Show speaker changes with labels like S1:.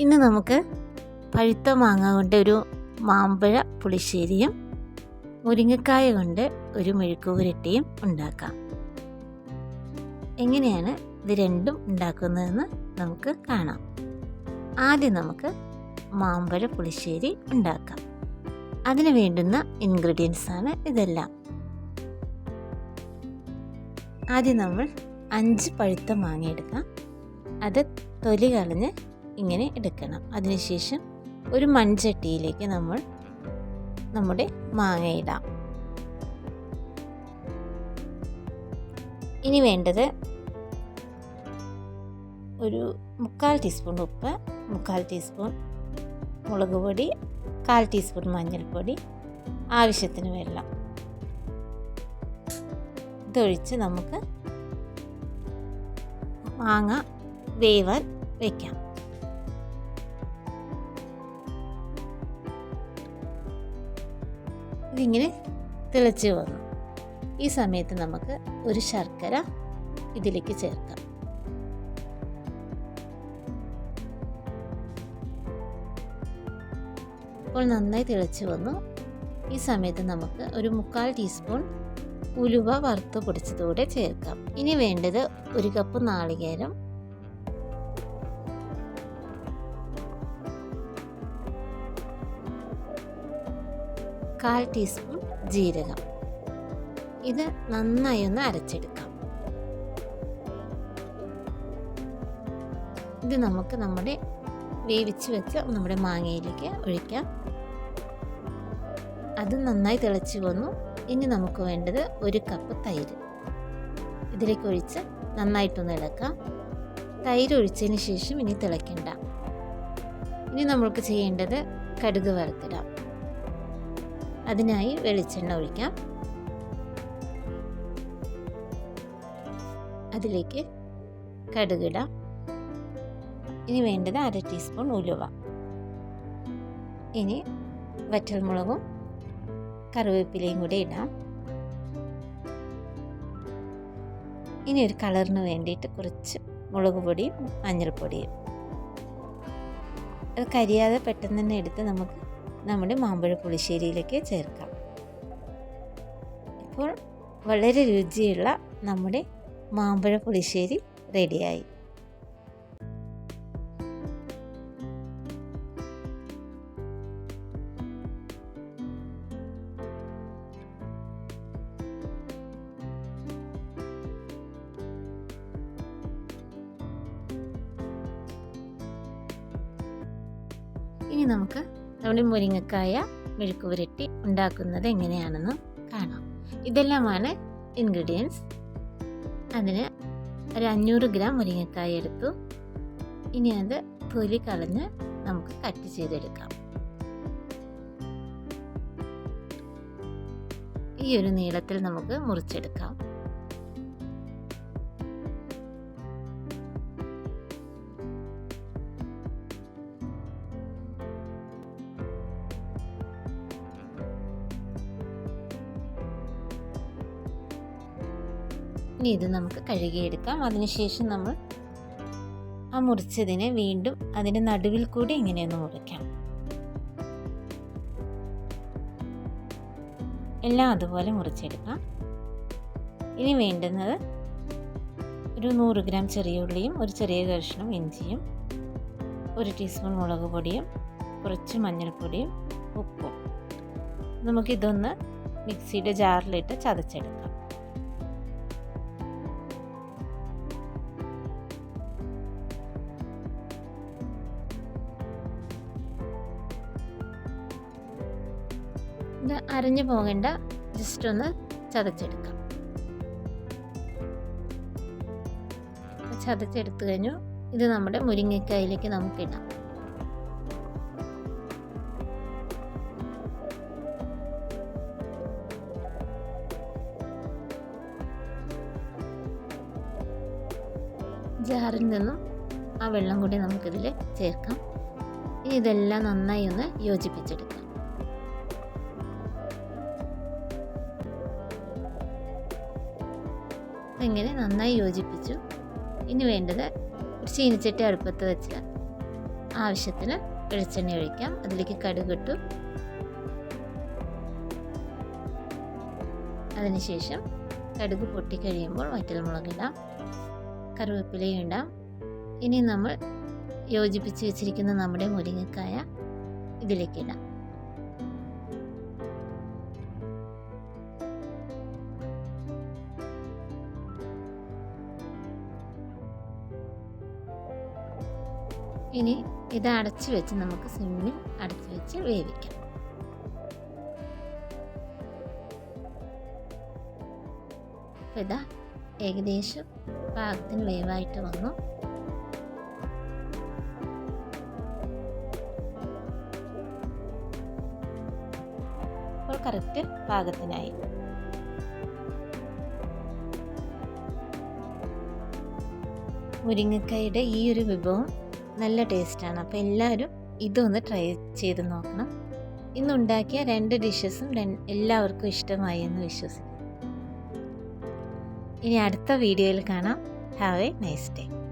S1: ഇന്ന് നമുക്ക് പഴുത്ത മാങ്ങ കൊണ്ട് ഒരു മാമ്പഴ പുളിശ്ശേരിയും മുരിങ്ങക്കായ കൊണ്ട് ഒരു മെഴുക്കുപുരട്ടിയും ഉണ്ടാക്കാം. എങ്ങനെയാണ് ഇത് രണ്ടും ഉണ്ടാക്കുന്നതെന്ന് നമുക്ക് കാണാം. ആദ്യം നമുക്ക് മാമ്പഴ പുളിശ്ശേരി ഉണ്ടാക്കാം. അതിന് വേണ്ടുന്ന ഇൻഗ്രീഡിയൻസ് ആണ് ഇതെല്ലാം. ആദ്യം നമ്മൾ അഞ്ച് പഴുത്ത മാങ്ങ എടുക്കാം. അത് തൊലി കളഞ്ഞ് ഇങ്ങനെ എടുക്കണം. അതിനുശേഷം ഒരു മൺചട്ടിയിലേക്ക് നമ്മൾ നമ്മുടെ മാങ്ങ ഇടാം. ഇനി വേണ്ടത് ഒരു മുക്കാൽ ടീസ്പൂൺ ഉപ്പ് മുക്കാൽ ടീസ്പൂൺ മുളക് പൊടി കാൽ ടീസ്പൂൺ മഞ്ഞൾപ്പൊടി ആവശ്യത്തിന് വെള്ളം. ഇതൊഴിച്ച് നമുക്ക് മാങ്ങ വേവാൻ വയ്ക്കാം ഇതിങ്ങനെ തിളച്ച് വന്നു. ഈ സമയത്ത് നമുക്ക് ഒരു ശർക്കര ഇതിലേക്ക് ചേർക്കാം. ഇപ്പോൾ നന്നായി തിളച്ച് വന്നു. ഈ സമയത്ത് നമുക്ക് ഒരു മുക്കാൽ ടീസ്പൂൺ ഉലുവ വറുത്ത് പൊടിച്ചതോടെ ചേർക്കാം. ഇനി വേണ്ടത് ഒരു കപ്പ് നാളികേരം കാൽ ടീസ്പൂൺ ജീരകം. ഇത് നന്നായി ഒന്ന് അരച്ചെടുക്കാം. ഇത് നമുക്ക് നമ്മുടെ വേവിച്ച് വെച്ച് നമ്മുടെ മാങ്ങയിലേക്ക് ഒഴിക്കാം. അത് നന്നായി തിളച്ച് വന്നു. ഇനി നമുക്ക് വേണ്ടത് ഒരു കപ്പ് തൈര്. ഇതിലേക്ക് ഒഴിച്ച് നന്നായിട്ടൊന്ന് ഇളക്കാം. തൈര് ഒഴിച്ചതിന് ശേഷം ഇനി തിളയ്ക്കണ്ട. ഇനി നമ്മൾക്ക് ചെയ്യേണ്ടത് കടുക് വറുത്തിടാം. അതിനായി വെളിച്ചെണ്ണ ഒഴിക്കാം. അതിലേക്ക് കടുകിടാം. ഇനി വേണ്ടത് അര ടീസ്പൂൺ ഉലുവ. ഇനി വറ്റൽമുളകും കറിവേപ്പിലയും കൂടെ ഇടാം. ഇനി ഒരു കളറിന് വേണ്ടിയിട്ട് കുറച്ച് മുളക് പൊടിയും മഞ്ഞൾപ്പൊടിയും. അത് കരിയാതെ പെട്ടെന്ന് തന്നെ എടുത്ത് നമുക്ക് നമ്മുടെ മാമ്പഴ പുളിശ്ശേരിയിലേക്ക് ചേർക്കാം. ഇപ്പോൾ വളരെ രുചിയുള്ള നമ്മുടെ മാമ്പഴ പുളിശ്ശേരി റെഡിയായി. ഇനി നമുക്ക് നമ്മുടെ മുരിങ്ങക്കായ മെഴുക്ക് പുരട്ടി ഉണ്ടാക്കുന്നത് എങ്ങനെയാണെന്ന് കാണാം. ഇതെല്ലാമാണ് ഇൻഗ്രീഡിയൻസ് അതിന് ഒരു അഞ്ഞൂറ് ഗ്രാം മുരിങ്ങക്കായ എടുത്തു. ഇനി അത് തൊലി കളഞ്ഞ് നമുക്ക് കട്ട് ചെയ്തെടുക്കാം. ഈ ഒരു നീളത്തിൽ നമുക്ക് മുറിച്ചെടുക്കാം. ഇത് നമുക്ക് കഴുകിയെടുക്കാം. അതിനുശേഷം നമ്മൾ ആ മുറിച്ചതിനെ വീണ്ടും അതിന്റെ നടുവിൽ കൂടി ഇങ്ങനെയൊന്ന് മുറിക്കാം. എല്ലാം അതുപോലെ മുറിച്ചെടുക്കാം. ഇനി വേണ്ടുന്നത് ഒരു നൂറ് ഗ്രാം ചെറിയ ഉള്ളിയും ഒരു ചെറിയ കഷ്ണം ഇഞ്ചിയും ഒരു ടീസ്പൂൺ മുളക് പൊടിയും കുറച്ച് മഞ്ഞൾപ്പൊടിയും ഉപ്പും. നമുക്കിതൊന്ന് മിക്സിയുടെ ജാറിലിട്ട് ചതച്ചെടുക്കാം. ഇത് അരഞ്ഞു പോകേണ്ട. ജസ്റ്റ് ഒന്ന് ചതച്ചെടുക്കാം. ചതച്ചെടുത്തു കഴിഞ്ഞു. ഇത് നമ്മുടെ മുരിങ്ങക്കായിലേക്ക് നമുക്ക് ഇടാം. ജാറിൽ നിന്നും ആ വെള്ളം കൂടി നമുക്കിതിൽ ചേർക്കാം. ഇനി ഇതെല്ലാം നന്നായി ഒന്ന് യോജിപ്പിച്ചെടുക്കാം. ഇങ്ങനെ നന്നായി യോജിപ്പിച്ചു? ഇനി വേണ്ടത് ഒരു ചീനിച്ചട്ടി അടുപ്പത്ത് വെച്ച് ആവശ്യത്തിന് വെളിച്ചെണ്ണ ഒഴിക്കാം. അതിലേക്ക് കടുകിട്ടു അതിനുശേഷം കടുക് പൊട്ടിക്കഴിയുമ്പോൾ വറ്റൽമുളകിടാം കറിവേപ്പിലയും ഇടാം. ഇനി നമ്മൾ യോജിപ്പിച്ച് വെച്ചിരിക്കുന്ന നമ്മുടെ മുരിങ്ങക്കായ ഇതിലേക്ക് ഇനി ഇത് അടച്ചു വെച്ച് നമുക്ക് സിമ്മിൽ അടച്ചു വെച്ച് വേവിക്കാം. ഇതാ ഏകദേശം പാകത്തിന് വേവായിട്ട് വന്നു. അപ്പോൾ കറക്റ്റ് പാകത്തിനായി. മുരിങ്ങക്കായുടെ ഈ ഒരു വിഭവം നല്ല ടേസ്റ്റാണ്. അപ്പോൾ എല്ലാവരും ഇതൊന്ന് ട്രൈ ചെയ്ത് നോക്കണം. ഇന്നുണ്ടാക്കിയ രണ്ട് ഡിഷസും എല്ലാവർക്കും ഇഷ്ടമായി എന്ന് വിശ്വസിക്കുന്നു. ഇനി അടുത്ത വീഡിയോയിൽ കാണാം. Have a nice day.